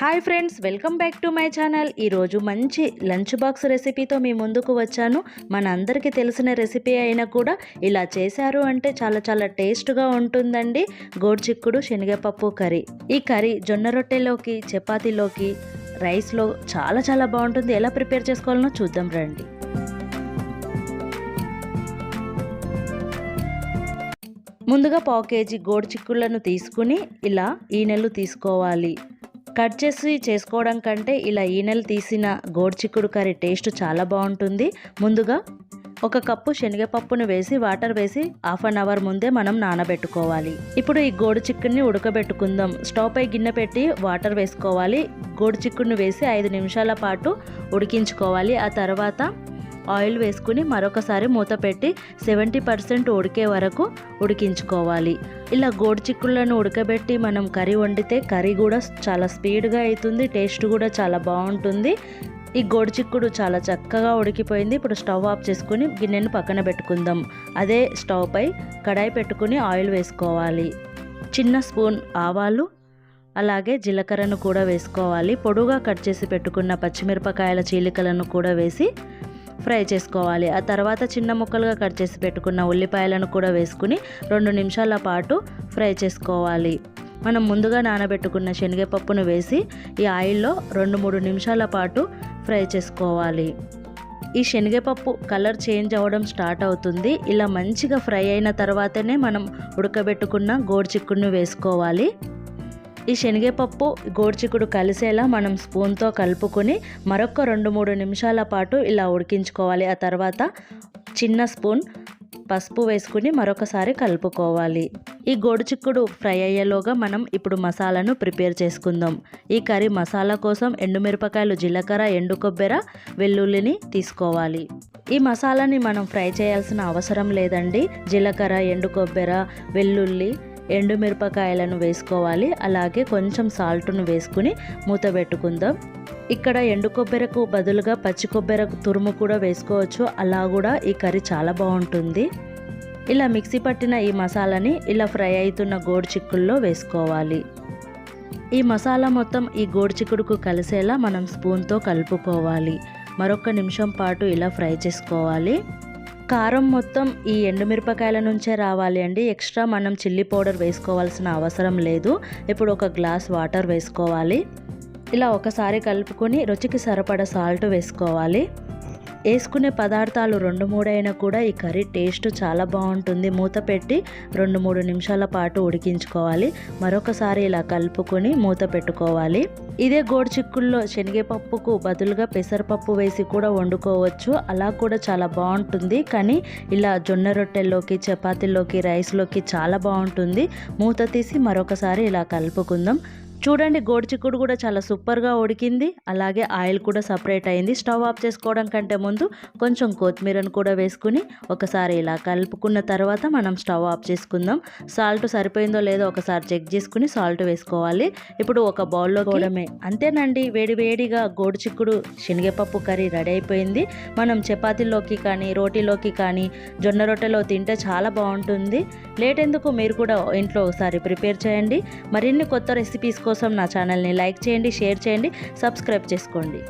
Hi friends welcome back to my channel ఈరోజు మంచి lunch box రెసిపీతో మీ ముందుకు వచ్చాను. మన అందరికీ తెలిసిన రెసిపీ అయినా కూడా ఇలా చేశారు అంటే చాలా చాలా టేస్ట్గా ఉంటుందండి. గోడ్చిక్కుడు శనగపప్పు కర్రీ. ఈ కర్రీ జొన్న రొట్టెలోకి చపాతీలోకి రైస్లో చాలా చాలా బాగుంటుంది. ఎలా ప్రిపేర్ చేసుకోవాలనో చూద్దాం రండి. ముందుగా పావు కేజీ గోడు చిక్కుళ్ళను తీసుకుని ఇలా ఈనెలు తీసుకోవాలి. కట్ చేసి చేసుకోవడం కంటే ఇలా ఈనెలు తీసిన గోడ్చిక్కుడు కర్రీ టేస్ట్ చాలా బాగుంటుంది. ముందుగా ఒక కప్పు శనగపప్పును వేసి వాటర్ వేసి హాఫ్ అన్ అవర్ ముందే మనం నానబెట్టుకోవాలి. ఇప్పుడు ఈ గోడు చిక్కుని ఉడకబెట్టుకుందాం. స్టవ్ పై గిన్నె పెట్టి వాటర్ వేసుకోవాలి. గోడు చిక్కుని వేసి ఐదు నిమిషాల పాటు ఉడికించుకోవాలి. ఆ తర్వాత ఆయిల్ వేసుకుని మరొకసారి మూత పెట్టి సెవెంటీ పర్సెంట్ ఉడికే వరకు ఉడికించుకోవాలి. ఇలా గోడు చిక్కులను ఉడకబెట్టి మనం కర్రీ వండితే కర్రీ కూడా చాలా స్పీడ్గా అవుతుంది టేస్ట్ కూడా చాలా బాగుంటుంది. ఈ గోడు చిక్కుడు చాలా చక్కగా ఉడికిపోయింది. ఇప్పుడు స్టవ్ ఆఫ్ చేసుకుని గిన్నెను పక్కన పెట్టుకుందాం. అదే స్టవ్ పై కడాయి పెట్టుకుని ఆయిల్ వేసుకోవాలి. చిన్న స్పూన్ ఆవాలు అలాగే జీలకర్రను కూడా వేసుకోవాలి. పొడుగా కట్ చేసి పెట్టుకున్న పచ్చిమిరపకాయల చీలికలను కూడా వేసి ఫ్రై చేసుకోవాలి. ఆ తర్వాత చిన్న ముక్కలుగా కట్ చేసి పెట్టుకున్న ఉల్లిపాయలను కూడా వేసుకుని రెండు నిమిషాల పాటు ఫ్రై చేసుకోవాలి. మనం ముందుగా నానబెట్టుకున్న శనగపప్పును వేసి ఈ ఆయిల్లో రెండు మూడు నిమిషాల పాటు ఫ్రై చేసుకోవాలి. ఈ శనగపప్పు కలర్ చేంజ్ అవ్వడం స్టార్ట్ అవుతుంది. ఇలా మంచిగా ఫ్రై అయిన తర్వాతనే మనం ఉడకబెట్టుకున్న గోడు చిక్కుడుని వేసుకోవాలి. ఈ శనగపప్పు గోడ్చికుడు కలిసేలా మనం స్పూన్తో కలుపుకొని మరొక రెండు మూడు నిమిషాల పాటు ఇలా ఉడికించుకోవాలి. ఆ తర్వాత చిన్న స్పూన్ పసుపు వేసుకుని మరొకసారి కలుపుకోవాలి. ఈ గోడుచిక్కుడు ఫ్రై అయ్యేలోగా మనం ఇప్పుడు మసాలాను ప్రిపేర్ చేసుకుందాం. ఈ కర్రీ మసాలా కోసం ఎండుమిరపకాయలు జీలకర్ర ఎండు కొబ్బెర వెల్లుల్లిని తీసుకోవాలి. ఈ మసాలాని మనం ఫ్రై చేయాల్సిన అవసరం లేదండి. జీలకర్ర ఎండు కొబ్బెర వెల్లుల్లి ఎండుమిరపకాయలను వేసుకోవాలి. అలాగే కొంచెం సాల్ట్ను వేసుకుని మూత పెట్టుకుందాం. ఇక్కడ ఎండు కొబ్బెరకు బదులుగా పచ్చి కొబ్బెరకు తురుము కూడా వేసుకోవచ్చు. అలా కూడా ఈ కర్రీ చాలా బాగుంటుంది. ఇలా మిక్సీ పట్టిన ఈ మసాలాని ఇలా ఫ్రై అవుతున్న గోడు చిక్కుల్లో వేసుకోవాలి. ఈ మసాలా మొత్తం ఈ గోడు చిక్కుడుకు కలిసేలా మనం స్పూన్తో కలుపుకోవాలి. మరొక నిమిషం పాటు ఇలా ఫ్రై చేసుకోవాలి. కారం మొత్తం ఈ ఎండుమిరపకాయల నుంచే రావాలి అండి. ఎక్స్ట్రా మనం చిల్లీ పౌడర్ వేసుకోవాల్సిన అవసరం లేదు. ఇప్పుడు ఒక గ్లాస్ వాటర్ వేసుకోవాలి. ఇలా ఒకసారి కలుపుకొని రుచికి సరిపడ సాల్ట్ వేసుకోవాలి. వేసుకునే పదార్థాలు రెండు మూడైనా కూడా ఈ కర్రీ టేస్ట్ చాలా బాగుంటుంది. మూత పెట్టి రెండు మూడు నిమిషాల పాటు ఉడికించుకోవాలి. మరొకసారి ఇలా కలుపుకొని మూత పెట్టుకోవాలి. ఇదే గోడు చిక్కుల్లో శనగపప్పుకు బదులుగా పెసరపప్పు వేసి కూడా వండుకోవచ్చు. అలా కూడా చాలా బాగుంటుంది. కానీ ఇలా జొన్న రొట్టెల్లోకి చపాతీలోకి రైస్లోకి చాలా బాగుంటుంది. మూత తీసి మరొకసారి ఇలా కలుపుకుందాం. చూడండి గోడుచిక్కుడు కూడా చాలా సూపర్గా ఉడికింది. అలాగే ఆయిల్ కూడా సపరేట్ అయింది. స్టవ్ ఆఫ్ చేసుకోవడం కంటే ముందు కొంచెం కొత్తిమీరను కూడా వేసుకుని ఒకసారి ఇలా కలుపుకున్న తర్వాత మనం స్టవ్ ఆఫ్ చేసుకుందాం. సాల్ట్ సరిపోయిందో లేదో ఒకసారి చెక్ చేసుకుని సాల్ట్ వేసుకోవాలి. ఇప్పుడు ఒక బౌల్లో కూడమే అంతేనండి వేడి వేడిగా గోడుచిక్కుడు శనగపప్పు కర్రీ రెడీ అయిపోయింది. మనం చపాతీలోకి కానీ రోటీలోకి కానీ జొన్న రొట్టెలో తింటే చాలా బాగుంటుంది. లేట్ ఎందుకు? మీరు కూడా ఇంట్లో ఒకసారి ప్రిపేర్ చేయండి. మరిన్ని కొత్త రెసిపీస్ కోసం నా ఛానల్ని లైక్ చేయండి షేర్ చేయండి సబ్స్క్రైబ్ చేసుకోండి.